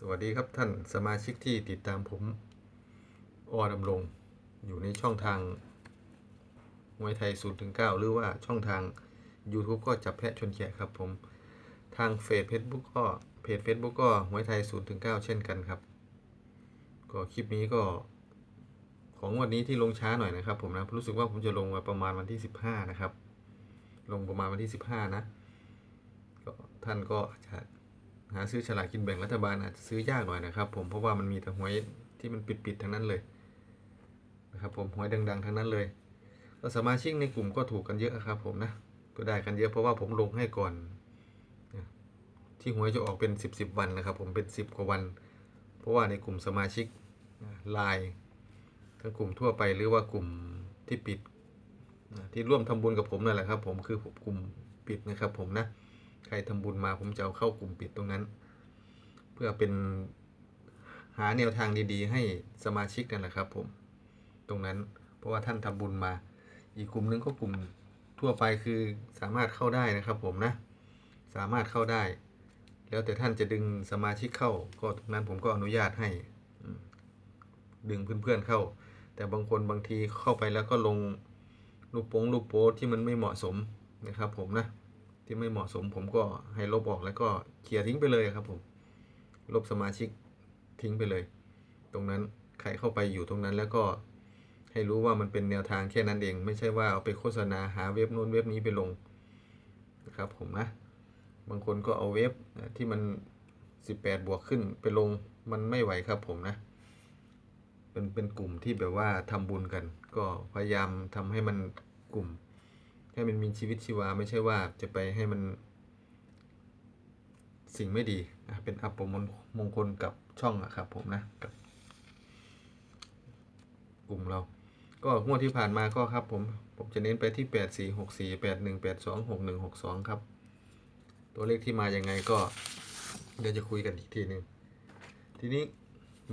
สวัสดีครับท่านสมาชิกที่ติดตามผมอดำรงอยู่ในช่องทางมวยไทย0ถึง9หรือว่าช่องทาง YouTube ก็จับแพะชนแกะครับผมทางเฟซเฟซบุ๊กก็เพจ Facebook ก็มวยไทย0ถึง9เช่นกันครับ ก็คลิปนี้ก็ ของวันนี้ที่ลงช้าหน่อยนะครับ ผมนะรู้สึกว่าผมจะลงมาประมาณวันที่ 15 นะครับ ลงประมาณวันที่ 15 นะก็ท่านก็อาจจะ หาซื้อฉลากกินแบ่งรัฐบาลอาจจะซื้อยากหน่อยนะครับ ผมเพราะว่ามันมีแต่หวยที่มันปิดๆทั้งนั้นเลยนะครับผมหวยดังๆทั้งนั้นเลยก็สมาชิกในกลุ่มก็ถูกกันเยอะครับ ผมนะก็ได้กันเยอะเพราะว่าผมลงให้ก่อนที่หวยจะออกเป็น 10บสวันนะครับ ผมเป็น 10 กว่าวัน เพราะว่าในกลุ่มสมาชิกไลน์ทั้งกลุ่มทั่วไปหรือว่ากลุ่มที่ปิดที่ร่วมทำบุญกับผมนั่นแหละครับ ผมคือกลุ่มปิดนะครับผมนะ ใครทำบุญมาผมจะเอาเข้ากลุ่มปิดตรงนั้น เพื่อเป็นหาแนวทางดีๆ ให้สมาชิกนั่นแหละครับ ผมตรงนั้น เพราะว่าท่านทำบุญมา อีกกลุ่มหนึงก็กลุ่มทั่วไปคือสามารถเข้าได้นะครับ ผมนะ สามารถเข้าได้ แล้วแต่ท่านจะดึงสมาชิกเข้า ก็ตรงนั้นผมก็อนุญาตให้ดึงเพื่อนๆเข้า แต่บางคนบางทีเข้าไปแล้วก็ลงรูปโป้งรูปโป๊ที่มันไม่เหมาะสมนะครับ ผมนะ ที่ไม่เหมาะสมผมก็ให้ลบออกแล้วก็เคลียร์ทิ้งไปเลยครับผมลบสมาชิกทิ้งไปเลย ตรงนั้นใครเข้าไปอยู่ตรงนั้นแล้วก็ให้รู้ว่ามันเป็นแนวทางแค่นั้นเอง ไม่ใช่ว่าเอาไปโฆษณาหาเว็บนู้นเว็บนี้ไปลงนะครับผมนะ บางคนก็เอาเว็บที่มัน 18 บวกขึ้นไปลงมันไม่ไหวครับผมนะ เป็นเป็นกลุ่มที่แบบว่าทำบุญกัน ก็พยายามทำให้มันกลุ่ม ให้มันมีชีวิตชีวาไม่ใช่ว่าจะไปให้มัน สิ่งไม่ดีเป็นอัปมงมงคลกับช่องอะครับผมนะกับกลุ่มเรา ก็งวดที่ผ่านมาก็ครับผมผมจะเน้นไปที่ 8 4 6 4 8 1 8 2 6 1 6 2 ครับ ตัวเลขที่มาอย่างไงก็ เดี๋ยวจะคุยกันอีกทีหนึ่งทีนี้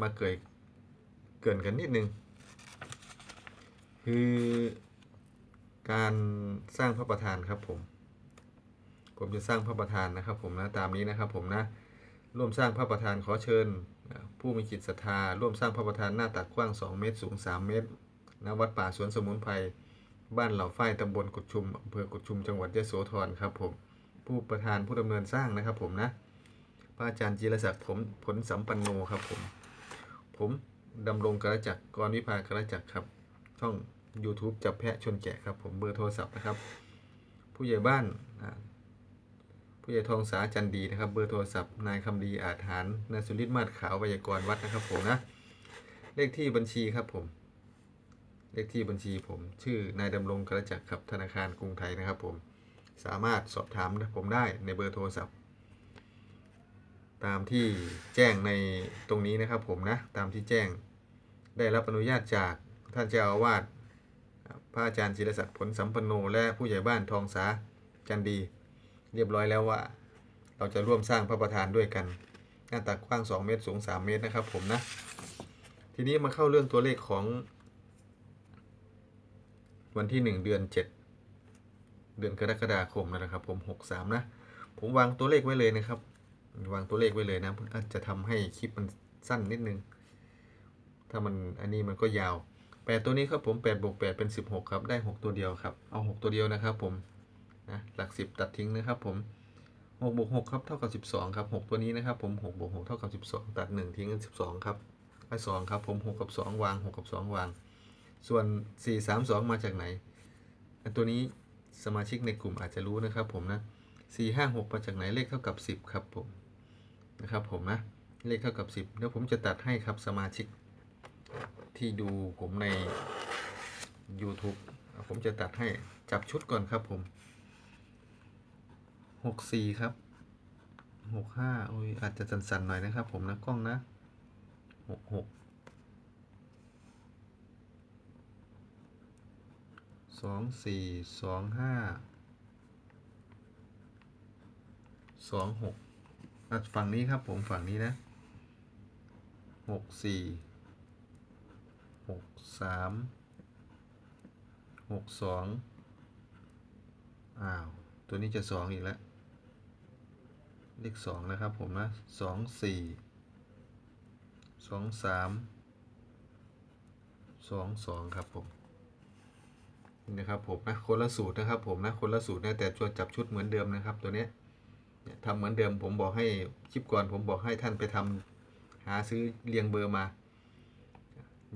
มาเกิดเกินกันนิดนึงคือ การสร้างพระประธานครับผม ผมจะสร้างพระประธานนะครับผมนะตามนี้นะครับผมนะร่วมสร้างพระประธานขอเชิญ ผู้มีจิตศรัทธาร่วมสร้างพระประธานหน้าตักกว้าง 2 เมตรสูง 3 เมตรณวัดป่าสวนสมุนไพรบ้านเหล่าฝ้ายตำบลกุดชุมอำเภอกุดชุมจังหวัดยะโสธรครับผมผู้ประธานผู้ดำเนินสร้างนะครับผมนะพระอาจารย์จิรศักดิ์ผมผลสัมปันโนครับผม ผมดำรงกระจักกรวิภากระจักครับช่อง YouTube จับแพะชนแกะครับผมเบอร์โทรศัพท์นะครับ ผู้ใหญ่บ้านผู้ใหญ่ทองสาจันดีนะครับ เบอร์โทรศัพท์นายคำดีอาจหารนายสุริศมาศขาวไวยากรวัดนะครับผมนะเลขที่บัญชีครับผม เลขที่บัญชีผม ชื่อนายดำรงกระจักครับธนาคารกรุงไทยนะครับผมสามารถสอบถามผมได้ในเบอร์โทรศัพท์ ตามที่แจ้งในตรงนี้นะครับผมนะตามที่แจ้งได้รับอนุญาตจากท่านเจ้าอาวาส พระอาจารย์จิรศักดิ์ผลสัมปันโนและผู้ใหญ่บ้านทองสาจันดี เรียบร้อยแล้วว่า เราจะร่วมสร้างพระประธานด้วยกัน หน้าตักกว้าง 2 เมตรสูง 3 เมตรนะครับผมนะ ทีนี้มาเข้าเรื่องตัวเลขของ วันที่ 1 เดือน 7 เดือนกรกฎาคมนะครับ ผม 63 นะ ผมวางตัวเลขไว้เลยนะครับ วางตัวเลขไว้เลยนะอาจจะทำให้คลิปมันสั้นนิดนึง ถ้ามันอันนี้มันก็ยาว 8ตัวนี้ครับผม8บวก8เป็น16ครับ ได้6ตัวเดียวครับ เอา6ตัวเดียวนะครับผม นะ หลัก10ตัดทิ้งนะครับผม6บวก6ครับเท่ากับ12ครับ6ตัวนี้นะครับผม6บวก6เท่ากับ12ตัด1ทิ้งกัน12ครับได้2ครับผม6กับ2วาง6กับ2วาง ส่วน4 3 2มาจากไหนอันตัวนี้สมาชิกในกลุ่มอาจจะรู้นะครับผมนะ4 5 6มาจากไหนเลขเท่ากับ10ครับผมนะครับผมนะเลขเท่ากับ10เดี๋ยวผมจะตัดให้ครับสมาชิก ที่ดูผมใน YouTube ผมจะตัดให้จับชุดก่อนครับผมหกสี่ครับหกห้าโอ้ยอาจจะสั่นๆหน่อยนะครับผมนะกล้องนะหกหกสองสี่สองห้าสองหกอะฝั่งนี้ครับผมฝั่งนี้นะหกสี่ หกสามหกสองอ้าว ตัวนี้จะสองอีกแล้ว เลขสองนะครับผมนะสองสี่สองสามสองสองครับผมนี่นะครับผมนะคนละสูตรนะครับผมนะคนละสูตรนะแต่ตัวจับชุดเหมือนเดิมนะครับ ตัวเนี้ยทำเหมือนเดิมผมบอกให้คลิปก่อนผมบอกให้ท่านไปทำหาซื้อเรียงเบอร์มา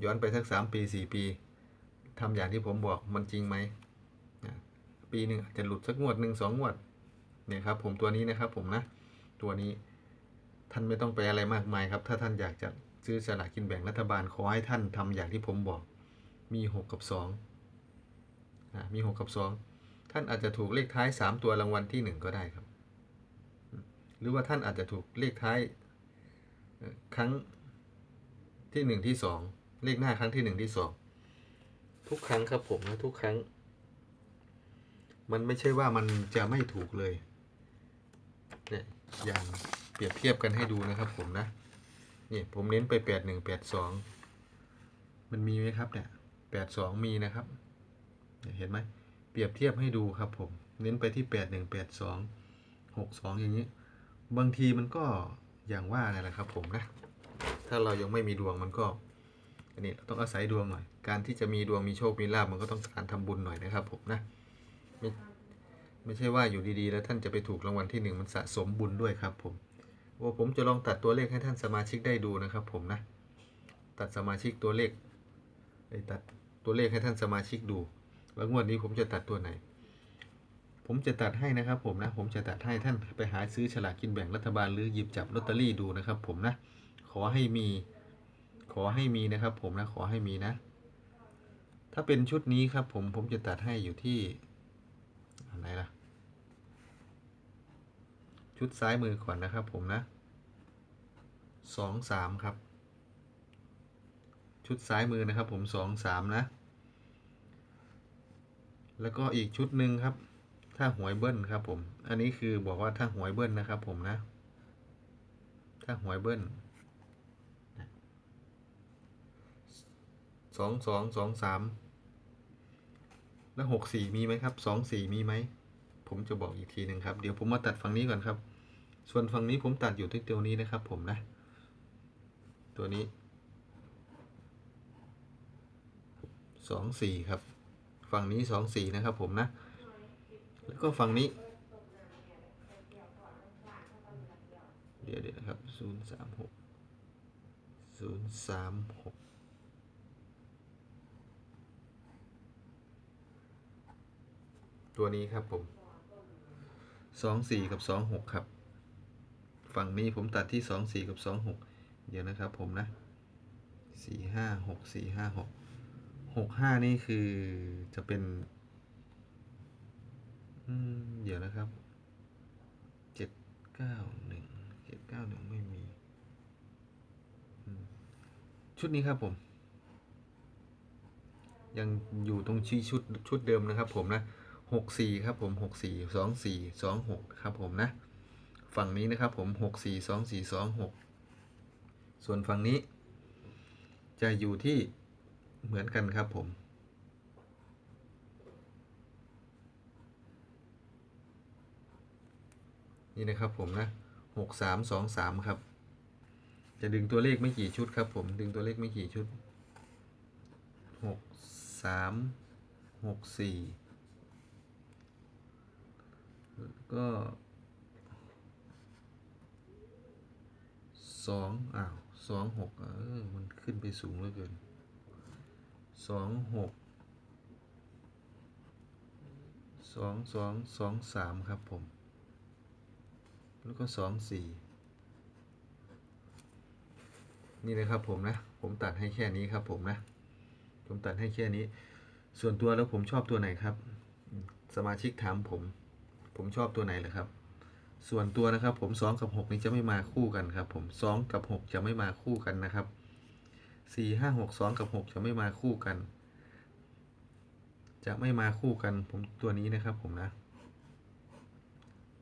ย้อนไปสักสามปีสี่ปีทำอย่างที่ผมบอกมันจริงไหมปีหนึ่งอาจจะหลุดสักงวดหนึ่งสองงวดเนี่ยครับ ผมตัวนี้นะครับผมนะตัวนี้ท่านไม่ต้องไปอะไรมากมายครับ ถ้าท่านอยากจะซื้อสลากกินแบ่งรัฐบาลขอให้ท่านทำอย่างที่ผมบอกมีหกกับสองมีหกกับสองท่านอาจจะถูกเลขท้ายสามตัวรางวัลที่หนึ่งก็ได้ครับ หรือว่าท่านอาจจะถูกเลขท้ายครั้งที่หนึ่งที่สอง เลขหน้าครั้งที่หนึ่งที่สองทุกครั้งครับผมนะทุกครั้ง มันไม่ใช่ว่ามันจะไม่ถูกเลยเนี่ยอย่างเปรียบเทียบกันให้ดูนะครับผมนะนี่ผมเน้นไปแปดหนึ่งแปดสองมันมีไหมครับเนี่ยแปดสองมีนะครับเนี่ยเห็นไหมเปรียบเทียบให้ดูครับผม เน้นไปที่แปดหนึ่งแปดสองหกสองอย่างนี้ บางทีมันก็อย่างว่านั่นแหละครับผมนะ ถ้าเรายังไม่มีดวงมันก็ อันนี้เราต้องอาศัยดวงหน่อย การที่จะมีดวงมีโชคมีลาบมันก็ต้องการทำบุญหน่อยนะครับผมนะไม่ไม่ใช่ว่าอยู่ดีๆ แล้วท่านจะไปถูกรางวัลที่หนึ่งมันสะสมบุญด้วยครับผมว่าผมจะลองตัดตัวเลขให้ท่านสมาชิกได้ดูนะครับผมนะ ตัดสมาชิกตัวเลขไอ้ยตัดตัวเลขให้ท่านสมาชิกดูว่างวดนี้ผมจะตัดตัวไหน ผมจะตัดให้นะครับผมนะ ผมจะตัดให้ท่านไปหาซื้อฉลากกินแบ่งรัฐบาลหรือหยิบจับลอตเตอรี่ดูนะครับผมนะ ขอให้มี ขอให้มีนะครับ ผมนะขอให้มีนะ ถ้าเป็นชุดนี้ครับ ผมผมจะตัดให้อยู่ที่อันไหนล่ะ ชุดซ้ายมือก่อนนะครับ ผมนะสองสามครับ ชุดซ้ายมือนะครับ ผมสองสามนะ แล้วก็อีกชุดหนึ่งครับ ถ้าหวยเบิ้ลครับ ผม อันนี้คือบอกว่าถ้าหวยเบิ้ลนะครับ ผมนะ ถ้าหวยเบิ้ล สองสองสองสามแล้วหกสี่มีไหมครับสองสี่มีไหม ผมจะบอกอีกทีหนึ่งครับ เดี๋ยวผมมาตัดฝั่งนี้ก่อนครับ ส่วนฝั่งนี้ผมตัดอยู่ที่ตัวนี้นะครับ ผมนะ ตัวนี้สองสี่ครับ ฝั่งนี้สองสี่นะครับ ผมนะ แล้วก็ฝั่งนี้ เดี๋ยวเดี๋ยวนะครับศูนย์สามหกศูนย์สามหก ตัวนี้ครับผมสองสี่กับสองหกครับ ฝั่งนี้ผมตัดที่สองสี่กับสองหกเดี๋ยวนะครับผมนะสี่ห้าหกสี่ห้าหกหกห้านี่คือจะเป็นเดี๋ยวนะครับเจ็ดเก้าหนึ่งเจ็ดเก้าหนึ่งไม่มี ชุดนี้ครับผม ยังอยู่ตรงชี้ชุดชุดเดิมนะครับผมนะ หกสี่ครับผมหกสี่สองสี่สองหกครับผมนะ ฝั่งนี้นะครับผมหกสี่สองสี่สองหกส่วนฝั่งนี้ จะอยู่ที่เหมือนกันครับผมนี่นะครับผมนะหกสามสองสามครับ จะดึงตัวเลขไม่กี่ชุดครับผม ดึงตัวเลขไม่กี่ชุดหกสามหกสี่ ก็สองอ้าวสองหกเออมันขึ้นไปสูงเหลือเกินสองหกสองสองสองสามครับผม แล้วก็สองสี่นี่นะครับผมนะ ผมตัดให้แค่นี้ครับผมนะ ผมตัดให้แค่นี้ ส่วนตัวแล้วผมชอบตัวไหนครับ สมาชิกถามผม ผมชอบตัวไหนเหรอครับ ส่วนตัวนะครับผมสองกับหกนี้จะไม่มาคู่กันครับ ผมสองกับหกจะไม่มาคู่กันนะครับสี่ห้าหกสองกับหกจะไม่มาคู่กัน จะไม่มาคู่กันผมตัวนี้นะครับผมนะ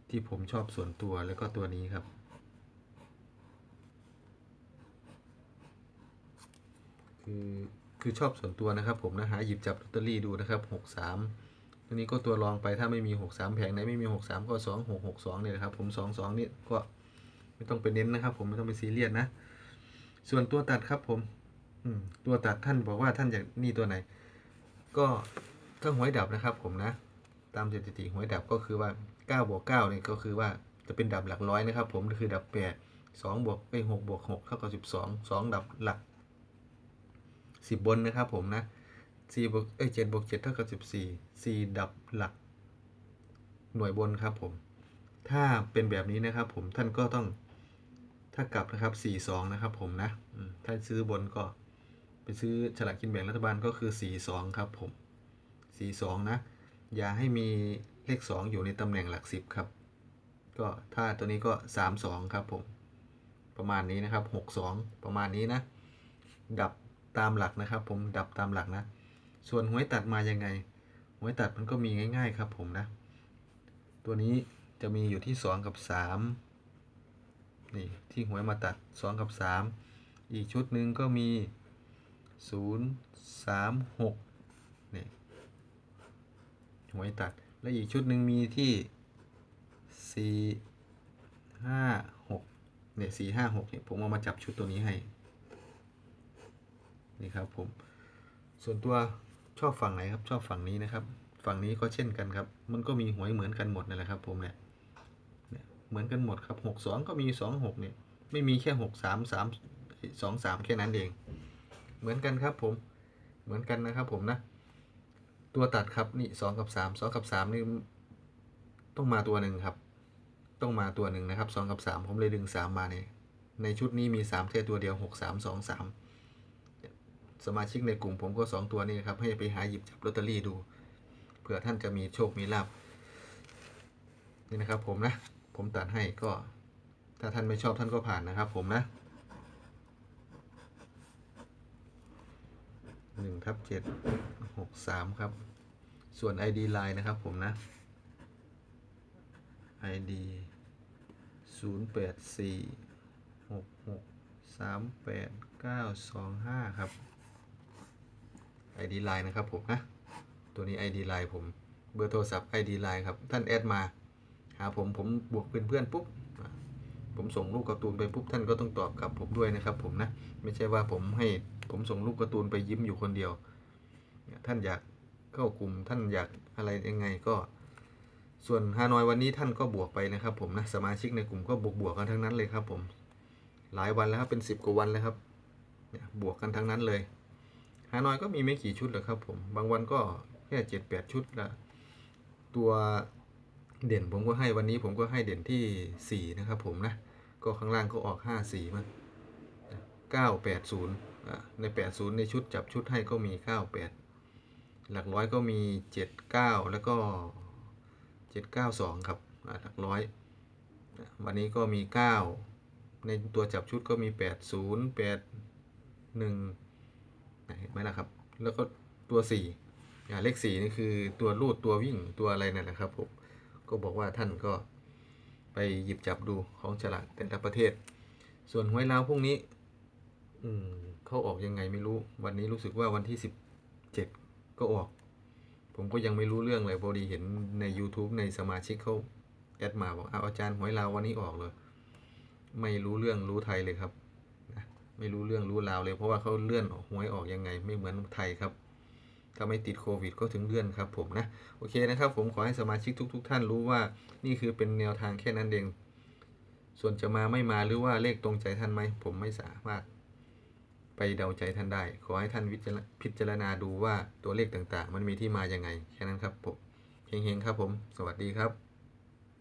ที่ผมชอบส่วนตัวแล้วก็ตัวนี้ครับคือคือชอบส่วนตัวนะครับผมนะหาหยิบจับลอตเตอรี่ดูนะครับหกสาม ตัวนี้ก็ตัวรองไปถ้าไม่มีหกสามแผงไหนไม่มีหกสามก็สองหกหกสองเนี่ยนะครับผมสองสองนี่ก็ไม่ต้องไปเน้นนะครับ ผมไม่ต้องไปซีเรียสนะ ส่วนตัวตัดครับผมตัวตัดท่านบอกว่าท่านอยากนี่ตัวไหน ก็ถ้าหวยดับนะครับ ผมนะ ตามสถิติหวยดับก็คือว่า9บวก9เนี่ยก็คือว่าจะเป็นดับหลักร้อยนะครับ ผมคือดับ8 2บวกไอ้6บวก6เท่ากับ12 2 ดับหลัก 10 บนนะครับผมนะ 4บวกเอ้ย7บวก7เท่ากับ14 4ดับหลัก หน่วยบนครับผม ถ้าเป็นแบบนี้นะครับผมท่านก็ต้องถ้ากลับนะครับ42นะครับผมนะถ้าซื้อบนก็ไปซื้อฉลากกินแบ่งรัฐบาลก็คือ42ครับผม42นะ อย่าให้มีเลข2องอยู่ในตำแหน่งหลัก10ครับ ก็ถ้าตัวนี้ก็32ครับผม ประมาณนี้นะครับ62ประมาณนี้นะ ดับตามหลักนะครับผมดับตามหลักนะ ส่วนหวยตัดมายังไงหวยตัดมันก็มีง่าย ๆ ครับผมนะ ตัวนี้จะมีอยู่ที่ 2 กับ 3 นี่ที่หวยมาตัด 2 กับ 3 อีกชุดหนึ่งก็มี 0 3 6นี่หวยตัด และอีกชุดหนึ่งมีที่ 4 5 6เนี่ย4 5 6เนี่ยผมเอามาจับชุดตัวนี้ให้ นี่ครับผม ส่วนตัว ชอบฝั่งไหนครับ ชอบฝั่งนี้นะครับ ฝั่งนี้ก็เช่นกันครับ มันก็มีหวยเหมือนกันหมดนั่นแหละครับ ผมเนี่ยเหมือนกันหมดครับหกสองก็มีสองหกเนี่ย ไม่มีแค่หกสามสามสองสามแค่นั้นเอง เหมือนกันครับ ผม เหมือนกันนะครับ ผมนะ ตัวตัดครับนี่สองกับสามสองกับสามนี่ต้องมาตัวหนึ่งครับ ต้องมาตัวหนึ่งนะครับสองกับสามผมเลยดึงสามมาเนี่ยในชุดนี้มีสามแค่ตัวเดียวหกสามสองสาม สมาชิกในกลุ่มผมก็สองตัวนี้ครับให้ไปหาหยิบจับลอตเตอรี่ดูเผื่อท่านจะมีโชคมีลาบนี่นะครับผมนะ ผมตัดให้ก็ ถ้าท่านไม่ชอบท่านก็ผ่านนะครับผมนะหนึ่งทับเจ็ดหกสามครับ ส่วน ID Line นะครับผมนะ ID ศูนย์แปดสี่หกหกสามแปดเก้าสองห้าครับ ID Line นะครับผมนะ ตัวนี้ ID Line ผมเบอร์โทรศัพท์ ID Line ครับ ท่านแอดมา หาผมผมบวกเป็นเพื่อนปุ๊บผมส่งรูปการ์ตูนไปปุ๊บท่านก็ต้องตอบกลับผมด้วยนะครับผมนะไม่ใช่ว่าผมให้ผมส่งรูปการ์ตูนไปยิ้มอยู่คนเดียว ท่านอยากเข้ากลุ่มท่านอยากอะไรยังไงก็ ส่วนฮานอยวันนี้ท่านก็บวกไปนะครับ ผมนะสมาชิกในกลุ่มก็บวกบวกกันทั้งนั้นเลยครับ ผมหลายวันแล้วครับเป็นสิบกว่าวันแล้วครับบวกกันทั้งนั้นเลย ฮานอยก็มีไม่กี่ชุดหรอกครับผมบางวันก็แค่เจ็ดแปดชุดละตัวเด่นผมก็ให้วันนี้ผมก็ให้เด่นที่สี่นะครับผมนะ ก็ข้างล่างก็ออกห้าสี่มาเก้าแน980อะในแปดศูนย์ในชุดจับชุดให้ก็มีเก้าแปดหลักร้อยก็มีเจ็ดเก้าแล้วก็เจ็ดเก้าสองครับหลักร้อย วันนี้ก็มีเก้าในตัวจับชุดก็มีแปดศูนย์แปดหนึ่ง มล่ะครับ แล้วก็ตัวสี่อ่าเลขสี่นี่คือตัวรูดตัววิ่งตัวอะไรนั่นแหละครับผมก็บอกว่าท่านก็ไปหยิบจับดูของฉลากแต่ละประเทศ ส่วนหวยลาวพรุ่งนี้ อืมเขาออกยังไงไม่รู้ วันนี้รู้สึกว่าวันที่สิบเจ็ดก็ออก ผมก็ยังไม่รู้เรื่องเลยพอดีเห็นใน YouTube ในสมาชิกเขาแอดมาบอกอาอาจารย์หวยลาววันนี้ออกเลย ไม่รู้เรื่องรู้ไทยเลยครับ ไม่รู้เรื่องรู้ราวเลย เพราะว่าเขาเลื่อนหวยออกยังไง ไม่เหมือนไทยครับถ้าไม่ติดโควิดก็ถึงเลื่อนครับผมนะ โอเคนะครับ ผมขอให้สมาชิกทุก ๆท่านรู้ว่านี่คือเป็นแนวทางแค่นั้นเอง ส่วนจะมาไม่มาหรือว่าเลขตรงใจท่านไหม ผมไม่สามารถ ไปเดาใจท่านได้ ขอให้ท่านวิจารพิจารณาดูว่าตัวเลขต่างๆ มันมีที่มายังไง แค่นั้นครับผมเฮงๆครับผม สวัสดีครับ